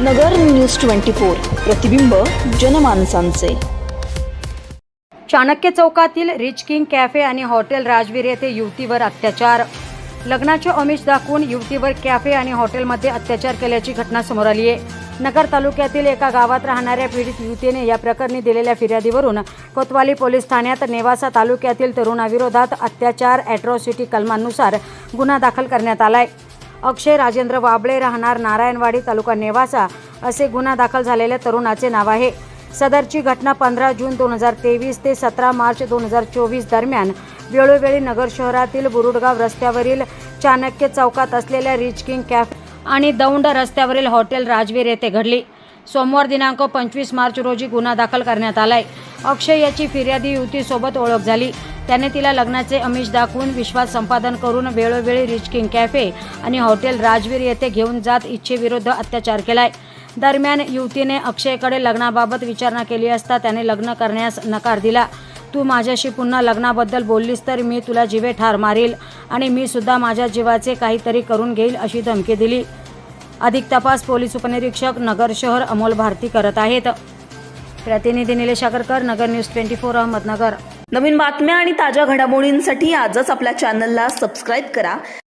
नगर news twenty four प्रतिबिंब जनमानसांचे. चाणक्य चौकातील रिच किंग कॅफे आणि हॉटेल राजवीर येथे युवतीवर अत्याचार. लग्नाचे अमिष दाखवून युवतीवर कॅफे आणि हॉटेलमध्ये अत्याचार केल्याची घटना समोर आली आहे. नगर तालुक्यातील एका गावात राहणाऱ्या पीडित युवतीने या प्रकरणी दिलेल्या फिर्यादीवरून कोतवाली पोलीस ठाण्यात नेवासा तालुक्यातील तरुणाविरोधात अत्याचार ॲट्रॉसिटी कलमांनुसार गुन्हा दाखल करण्यात आला आहे अक्षय राजेंद्र वाबळे राहणार नारायणवाडी तालुका नेवासा असे गुन्हा दाखल झालेल्या तरुणाचे नाव आहे. सदरची घटना पंधरा जून दोन हजार तेवीस ते सतरा मार्च दोन हजार चोवीस दरम्यान वेळोवेळी नगर शहरातील बुरुडगाव रस्त्यावरील चाणक्य चौकात असलेल्या रिच किंग कॅफे आणि दौंड रस्त्यावरील हॉटेल राजवीर येथे घडली. सोमवार दिनांक पंचवीस मार्च रोजी गुन्हा दाखल करण्यात आलाय. अक्षय याची फिर्यादी युवतीसोबत ओळख झाली. त्याने तिला लग्नाचे अमिष दाखवून विश्वास संपादन करून वेळोवेळी रिच किंग कॅफे आणि हॉटेल राजवीर येथे घेऊन जात इच्छेविरुद्ध अत्याचार केलाय. दरम्यान युवतीने अक्षयकडे लग्नाबाबत विचारणा केली असता त्याने लग्न करण्यास नकार दिला. तू माझ्याशी पुन्हा लग्नाबद्दल बोललीस तर मी तुला जिवे ठार मारील आणि मी सुद्धा माझ्या जीवाचे काहीतरी करून घेईल अशी धमकी दिली. अधिक तपास पोलीस उपनिरीक्षक नगर शहर अमोल भारती करत आहेत. प्रतिनिधी Nilesh Agarkar Nagar news twenty four Ahmednagar. नवीन बातम्या आणि ताज्या घडामोडींसाठी आजच आपल्या चॅनलला सबस्क्राईब करा.